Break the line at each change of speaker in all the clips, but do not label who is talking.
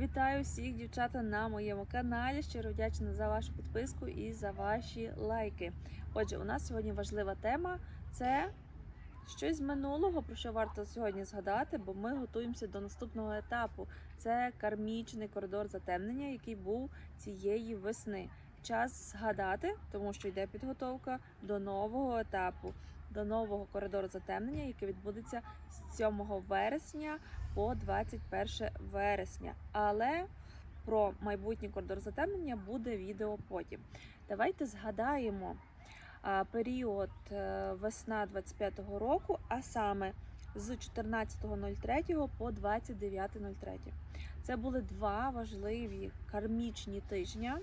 Вітаю всіх дівчата на моєму каналі. Щиро вдячна за вашу підписку і за ваші лайки. Отже, у нас сьогодні важлива тема це щось з минулого, про що варто сьогодні згадати, бо ми готуємося до наступного етапу. Це кармічний коридор затемнення, який був цієї весни. Час згадати, тому що йде підготовка до нового етапу, до нового коридору затемнення, який відбудеться з 7 вересня по 21 вересня. Але про майбутній коридор затемнення буде відео потім. Давайте згадаємо період е, весна 25-го року, а саме з 14.03 по 29.03. Це були два важливі кармічні тижня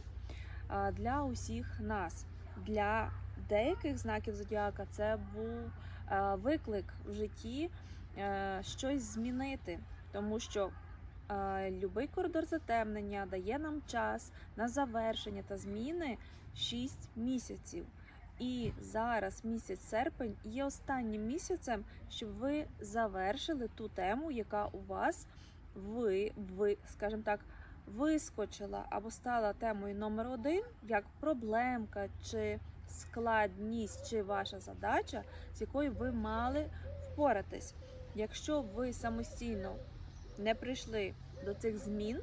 для усіх нас. Для деяких знаків зодіака це був е, виклик в житті е, щось змінити, тому що е, любий коридор затемнення дає нам час на завершення та зміни 6 місяців. І зараз місяць серпень є останнім місяцем, щоб ви завершили ту тему, яка у вас ви, ви скажімо так, вискочила або стала темою номер один, як проблемка чи складність, чи ваша задача, з якою ви мали впоратись. Якщо ви самостійно не прийшли до цих змін,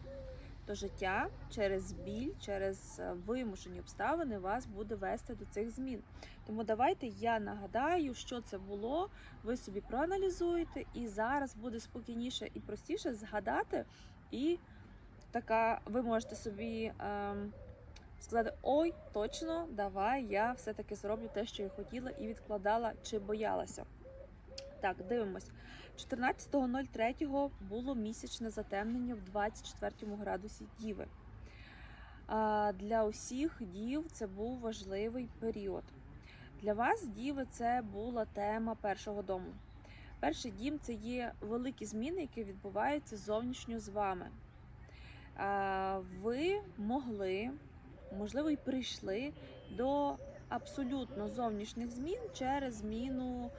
то життя через біль, через е, вимушені обставини вас буде вести до цих змін. Тому давайте я нагадаю, що це було. Ви собі проаналізуєте, і зараз буде спокійніше і простіше згадати. І така, ви можете собі ем, сказати: ой, точно, давай я все-таки зроблю те, що я хотіла, і відкладала чи боялася. Так, дивимось. 14.03 було місячне затемнення в 24 градусі Діви. А Для усіх дів це був важливий період. Для вас, діви, це була тема першого дому. Перший дім це є великі зміни, які відбуваються зовнішньо з вами. А, Ви могли, можливо, і прийшли до абсолютно зовнішніх змін через зміну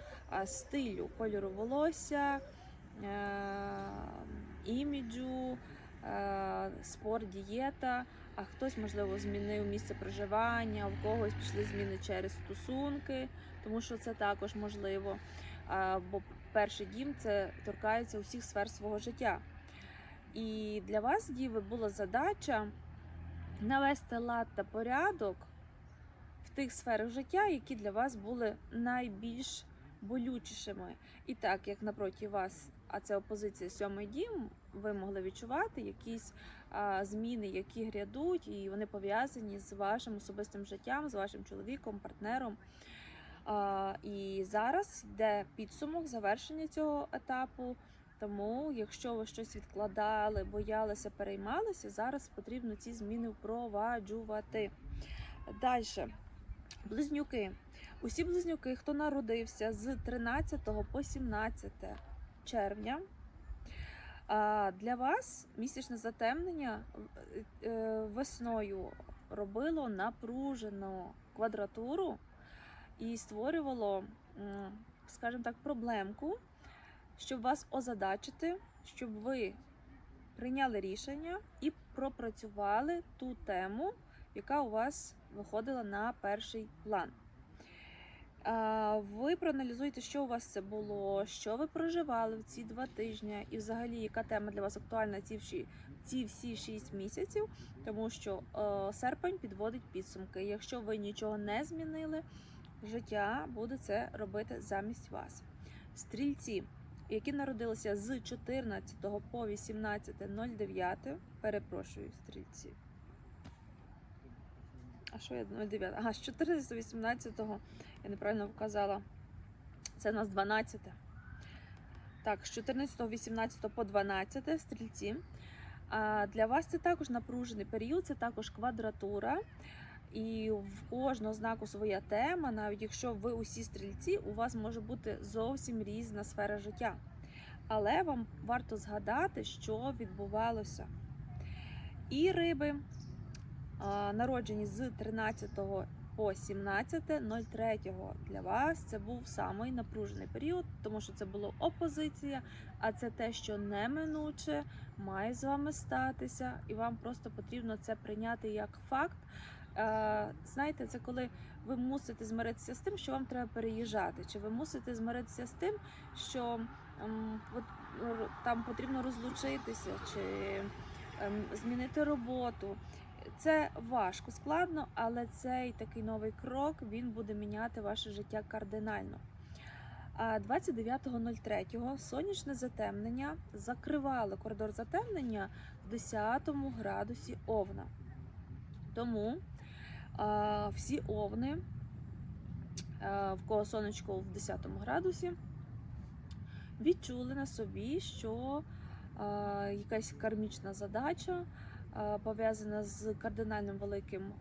стилю, кольору волосся, е, іміджу, е, спорт, дієта. А хтось, можливо, змінив місце проживання, у когось пішли зміни через стосунки, тому що це також можливо. Бо перший дім це торкається усіх сфер свого життя. І для вас, діви, була задача навести лад та порядок в тих сферах життя, які для вас були найбільш болючішими. І так, як напроти вас, а це опозиція сьомий дім, ви могли відчувати якісь а, зміни, які грядуть, і вони пов'язані з вашим особистим життям, з вашим чоловіком, партнером. А, і зараз йде підсумок завершення цього етапу. Тому, якщо ви щось відкладали, боялися, переймалися, зараз потрібно ці зміни впроваджувати. Далі. Близнюки. Усі близнюки, хто народився з 13 по 17 червня. Для вас місячне затемнення е, весною робило напружену квадратуру і створювало, скажімо так, проблемку, щоб вас озадачити, щоб ви прийняли рішення і пропрацювали ту тему, яка у вас виходила на перший план. Ви проаналізуєте, що у вас це було, що ви проживали в ці два тижні, і взагалі яка тема для вас актуальна ці всі, ці всі 6 місяців, тому що е, серпень підводить підсумки. Якщо ви нічого не змінили, життя буде це робити замість вас. Стрільці, які народилися з 14 по 18.09, перепрошую, стрільці. А що я 09? Ага, з 14 до 18 я неправильно вказала. Це у нас 12. Так, з 14, 18 по 12 стрільці. А для вас це також напружений період, це також квадратура. І в кожного знаку своя тема, навіть якщо ви усі стрільці, у вас може бути зовсім різна сфера життя. Але вам варто згадати, що відбувалося. І риби, народжені з 13 по 17.03. Для вас це був самий напружений період, тому що це була опозиція, а це те, що неминуче має з вами статися, і вам просто потрібно це прийняти як факт. Е, Знаєте, це коли ви мусите змиритися з тим, що вам треба переїжджати, чи ви мусите змиритися з тим, що ем, там потрібно розлучитися, чи ем, змінити роботу. Це важко, складно, але цей такий новий крок він буде міняти ваше життя кардинально. 29.03 сонячне затемнення закривало коридор затемнення в 10 градусі Овна. Тому всі овни, в кого сонечко в 10 градусі, відчули на собі, що якась кармічна задача пов'язана з кардинальним великим,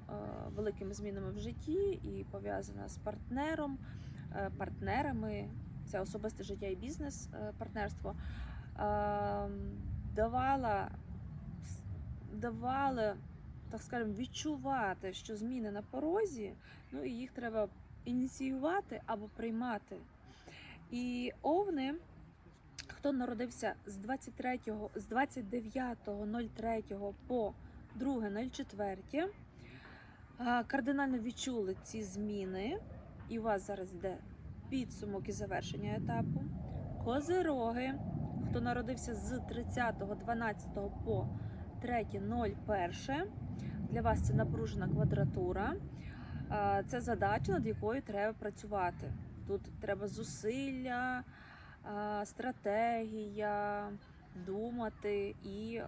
великими змінами в житті і пов'язана з партнером, е, партнерами, це особисте життя і бізнес, е, партнерство, давала, давала, так скажемо, відчувати, що зміни на порозі, ну і їх треба ініціювати або приймати. І овни, хто народився з 23, з 29.03 по 2.04, кардинально відчули ці зміни, і у вас зараз йде підсумок і завершення етапу. Козироги, хто народився з 30.12 по 3.01, для вас це напружена квадратура. Це задача, над якою треба працювати. Тут треба зусилля, стратегія, думати і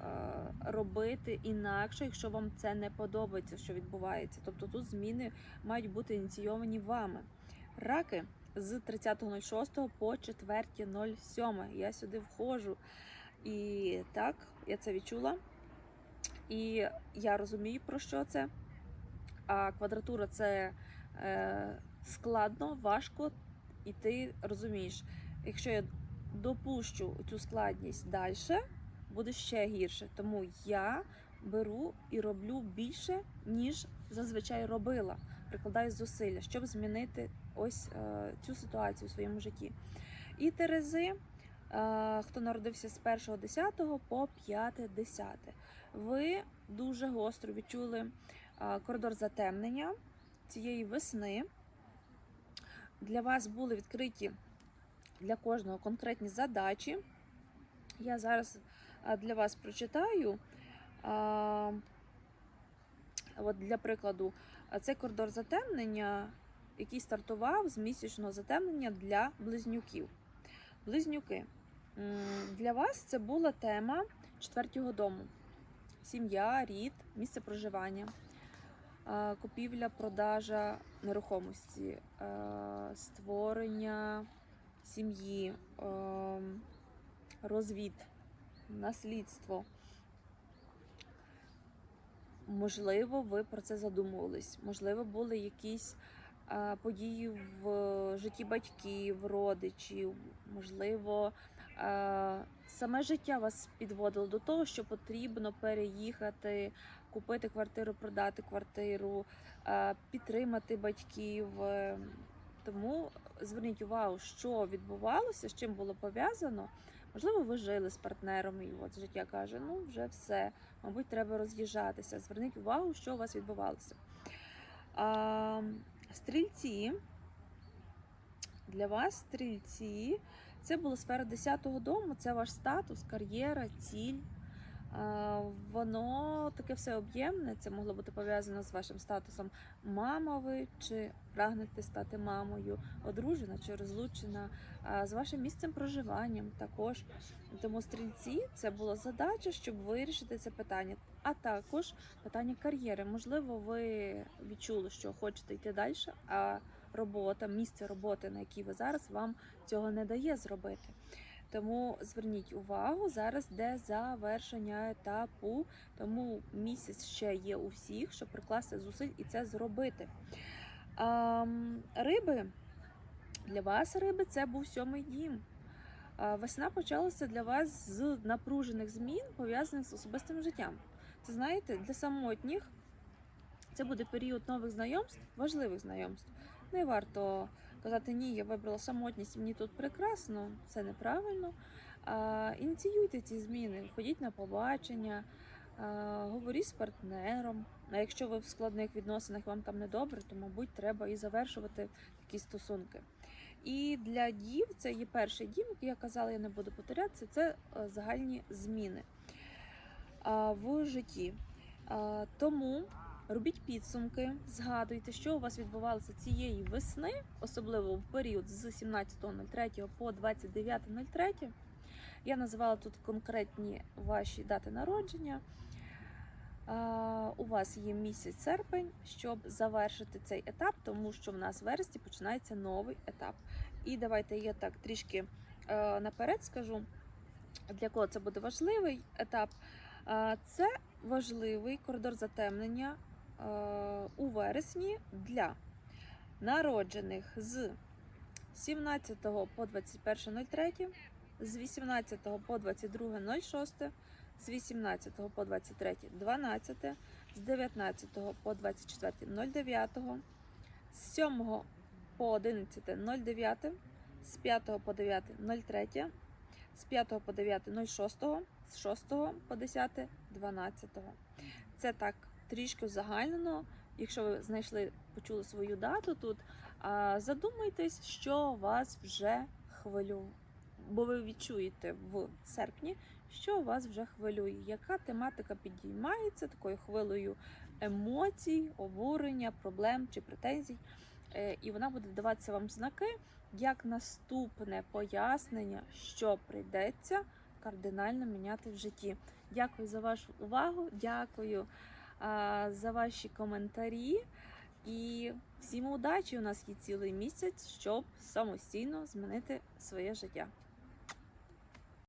робити інакше, якщо вам це не подобається, що відбувається. Тобто тут зміни мають бути ініційовані вами. Раки з 30.06 по 4.07. Я сюди входжу. І так, я це відчула. І я розумію, про що це. А квадратура це е, складно, важко, і ти розумієш, якщо я допущу цю складність далі, буде ще гірше. Тому я беру і роблю більше, ніж зазвичай робила. Прикладаю зусилля, щоб змінити ось е, цю ситуацію у своєму житті. І Терези, хто народився з 1.10 по 5.10. Ви дуже гостро відчули коридор затемнення цієї весни. Для вас були відкриті для кожного конкретні задачі. Я зараз для вас прочитаю. От для прикладу, а, цей коридор затемнення, який стартував з місячного затемнення для близнюків. Близнюки. М, Для вас це була тема четвертого дому сім'я, рід, місце проживання, е, купівля, продажа нерухомості, е, створення сім'ї, е, розвід, наслідство. Можливо, ви про це задумувались. Можливо, були якісь е, події в житті батьків, родичів, можливо, е, саме життя вас підводило до того, що потрібно переїхати, купити квартиру, продати квартиру, е, підтримати батьків. Е, Тому зверніть увагу, що відбувалося, з чим було пов'язано. Можливо, ви жили з партнером, і от життя каже: ну вже все, мабуть, треба роз'їжджатися. Зверніть увагу, що у вас відбувалося. А, стрільці. Для вас стрільці це була сфера 10-го дому, це ваш статус, кар'єра, ціль. Воно таке все об'ємне. Це могло бути пов'язано з вашим статусом мама ви чи прагнете стати мамою, одружена чи розлучена, з вашим місцем проживанням також. Тому стрільці це була задача, щоб вирішити це питання. А також питання кар'єри. Можливо, ви відчули, що хочете йти далі, а робота, місце роботи, на якій ви зараз, вам цього не дає зробити. Тому зверніть увагу, зараз де завершення етапу, тому місяць ще є у всіх, щоб прикласти зусиль і це зробити. А, риби для вас риби це був сьомий дім. Весна почалася для вас з напружених змін, пов'язаних з особистим життям. Це знаєте, для самотніх Це буде період нових знайомств, важливих знайомств. Не варто казати ні, я вибрала самотність, мені тут прекрасно, це неправильно. А, ініціюйте ці зміни, ходіть на побачення, а, говоріть з партнером. А якщо ви в складних відносинах вам там недобре, то мабуть треба і завершувати такі стосунки. І для дів це є перший дім, який я казала, я не буду повторятися, це е, загальні зміни в житті. Тому робіть підсумки, згадуйте, що у вас відбувалося цієї весни, особливо в період з 17.03 по 29.03. Я називала тут конкретні ваші дати народження. У вас є місяць серпень, щоб завершити цей етап, тому що в нас в вересні починається новий етап. І давайте я так трішки е, наперед скажу, для кого це буде важливий етап. Е, Це важливий коридор затемнення е, у вересні для народжених з 17 по 21.03, з 18 по 22.06, з 18 по 23 12, з 19 по 24 09, з 7 по 11 09, з 5 по 9 03, з 5 по 9 06, з 6 по 10 12. Це так трішки узагальнено. Якщо ви знайшли, почули свою дату тут, задумайтесь, що вас вже хвилює. Бо ви відчуєте в серпні, що вас вже хвилює, яка тематика підіймається такою хвилею емоцій, обурення, проблем чи претензій. Е, І вона буде даватися вам знаки як наступне пояснення, що прийдеться кардинально міняти в житті. Дякую за вашу увагу, дякую за ваші коментарі. І всім удачі! У нас є цілий місяць, щоб самостійно змінити своє життя.